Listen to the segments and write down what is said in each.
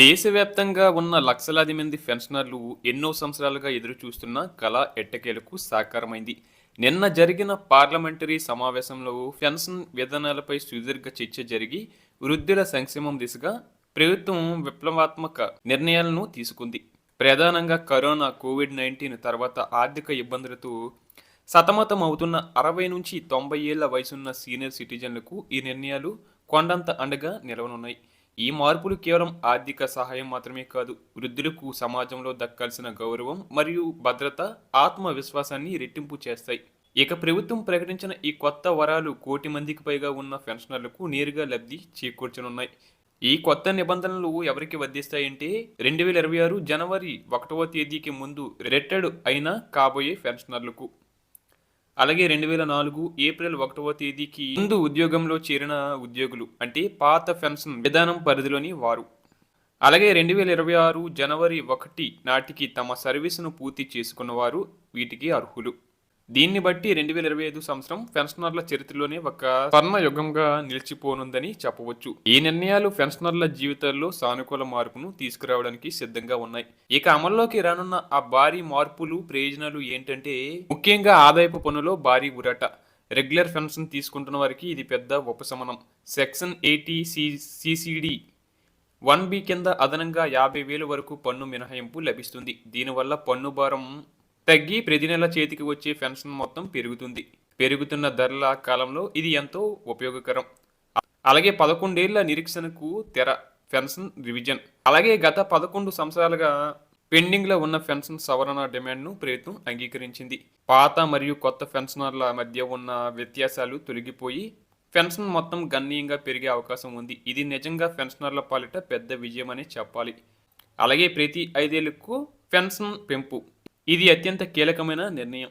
దేశవ్యాప్తంగా ఉన్న లక్షలాది మంది పెన్షనర్లు ఎన్నో సంవత్సరాలుగా ఎదురు చూస్తున్న కళ ఎట్టకేలకు సాకారమైంది. నిన్న జరిగిన పార్లమెంటరీ సమావేశంలో పెన్షన్ విధానాలపై సుదీర్ఘ చర్చ జరిగి వృద్ధుల సంక్షేమం దిశగా ప్రభుత్వం విప్లవాత్మక నిర్ణయాలను తీసుకుంది. ప్రధానంగా కరోనా కోవిడ్ నైన్టీన్ తర్వాత ఆర్థిక ఇబ్బందులతో సతమతం అవుతున్న అరవై నుంచి తొంభై ఏళ్ళ వయసున్న సీనియర్ సిటిజన్లకు ఈ నిర్ణయాలు కొండంత అండగా నిలవనున్నాయి. ఈ మార్పులు కేవలం ఆర్థిక సహాయం మాత్రమే కాదు వృద్ధులకు సమాజంలో దక్కాల్సిన గౌరవం మరియు భద్రత ఆత్మవిశ్వాసాన్ని రెట్టింపు చేస్తాయి. ఇక ప్రభుత్వం ప్రకటించిన ఈ కొత్త వరాలు కోటి మందికి పైగా ఉన్న పెన్షనర్లకు నేరుగా లబ్ధి చేకూర్చనున్నాయి. ఈ కొత్త నిబంధనలు ఎవరికి వర్ధిస్తాయంటే రెండు వేల ఇరవై ఆరు జనవరి ఒకటవ తేదీకి ముందు రిటైర్డ్ అయిన కాబోయే పెన్షనర్లకు. అలాగే రెండు వేల నాలుగు ఏప్రిల్ ఒకటవ తేదీకి ముందు ఉద్యోగంలో చేరిన ఉద్యోగులు అంటే పాత పెన్షన్ విధానం పరిధిలోని వారు. అలాగే రెండు వేల ఇరవై ఆరు జనవరి ఒకటి నాటికి తమ సర్వీసును పూర్తి చేసుకున్న వారు వీటికి అర్హులు. దీన్ని బట్టి రెండు వేల ఇరవై ఐదు సంవత్సరం పెన్షనర్ల చరిత్రలోనే ఒక స్వర్ణ యుగంగా నిలిచిపోనుందని చెప్పవచ్చు. ఈ నిర్ణయాలు పెన్షనర్ల జీవితాల్లో సానుకూల మార్పును తీసుకురావడానికి సిద్ధంగా ఉన్నాయి. ఇక అమల్లోకి రానున్న ఆ భారీ మార్పులు ప్రయోజనాలు ఏంటంటే ముఖ్యంగా ఆదాయపు పన్నులో భారీ ఉరట రెగ్యులర్ పెన్షన్ తీసుకుంటున్న వారికి ఇది పెద్ద ఉపశమనం. Section eighty CCD one B కింద అదనంగా యాభై వేల వరకు పన్ను మినహాయింపు లభిస్తుంది. దీనివల్ల పన్ను భారం తగ్గి ప్రతి నెల చేతికి వచ్చే పెన్షన్ మొత్తం పెరుగుతుంది. పెరుగుతున్న ధరల కాలంలో ఇది ఎంతో ఉపయోగకరం. అలాగే పదకొండేళ్ళ నిరీక్షణకు తెర పెన్షన్ రివిజన్. అలాగే గత పదకొండు సంవత్సరాలుగా పెండింగ్లో ఉన్న పెన్షన్ సవరణ డిమాండ్ను ప్రభుత్వం అంగీకరించింది. పాత మరియు కొత్త పెన్షనర్ల మధ్య ఉన్న వ్యత్యాసాలు తొలగిపోయి పెన్షన్ మొత్తం గణనీయంగా పెరిగే అవకాశం ఉంది. ఇది నిజంగా పెన్షనర్ల పాలిట పెద్ద విజయం అని చెప్పాలి. అలాగే ప్రతి ఐదేళ్ళకు పెన్షన్ పెంపు. ఇది అత్యంత కీలకమైన నిర్ణయం.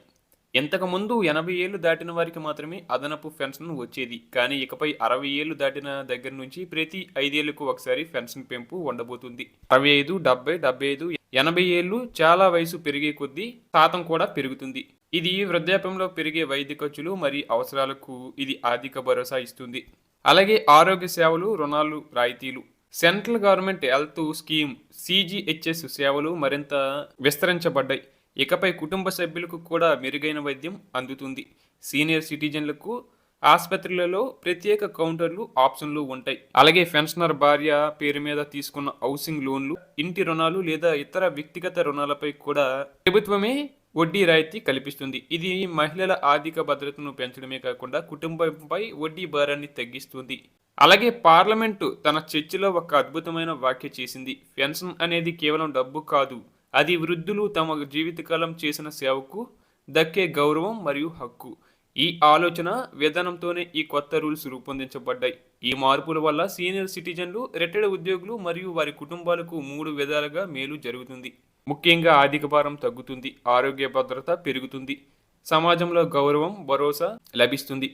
ఇంతకుముందు ఎనభై ఏళ్ళు దాటిన వారికి మాత్రమే అదనపు పెన్షన్ వచ్చేది. కానీ ఇకపై అరవై ఏళ్ళు దాటిన దగ్గర నుంచి ప్రతి ఐదేళ్ళకు ఒకసారి పెన్షన్ పెంపు ఉండబోతుంది. అరవై ఐదు డెబ్బై డెబ్బై ఐదు ఎనభై ఏళ్ళు చాలా వయసు పెరిగే కొద్దీ శాతం కూడా పెరుగుతుంది. ఇది వృద్ధాప్యంలో పెరిగే వైద్య ఖర్చులు మరియు అవసరాలకు ఇది ఆర్థిక భరోసా ఇస్తుంది. అలాగే ఆరోగ్య సేవలు రుణాలు రాయితీలు. Central government health scheme CGHS సేవలు మరింత విస్తరించబడ్డాయి. ఇకపై కుటుంబ సభ్యులకు కూడా మెరుగైన వైద్యం అందుతుంది. సీనియర్ సిటిజన్లకు ఆసుపత్రులలో ప్రత్యేక కౌంటర్లు ఆప్షన్లు ఉంటాయి. అలాగే పెన్షనర్ భార్య పేరు మీద తీసుకున్న హౌసింగ్ లోన్లు ఇంటి రుణాలు లేదా ఇతర వ్యక్తిగత రుణాలపై కూడా ప్రభుత్వమే వడ్డీ రాయితీ కల్పిస్తుంది. ఇది మహిళల ఆర్థిక భద్రతను పెంచడమే కాకుండా కుటుంబంపై వడ్డీ భారాన్ని తగ్గిస్తుంది. అలాగే పార్లమెంటు తన చర్చలో ఒక అద్భుతమైన వ్యాఖ్య చేసింది. పెన్షన్ అనేది కేవలం డబ్బు కాదు అది వృద్ధులు తమ జీవితకాలం చేసిన సేవకు దక్కే గౌరవం మరియు హక్కు. ఈ ఆలోచన విధానంతోనే ఈ కొత్త రూల్స్ రూపొందించబడ్డాయి. ఈ మార్పుల వల్ల సీనియర్ సిటిజన్లు రిటైర్డ్ ఉద్యోగులు మరియు వారి కుటుంబాలకు మూడు విధాలుగా మేలు జరుగుతుంది. ముఖ్యంగా ఆర్థిక భారం తగ్గుతుంది ఆరోగ్య భద్రత పెరుగుతుంది సమాజంలో గౌరవం భరోసా లభిస్తుంది.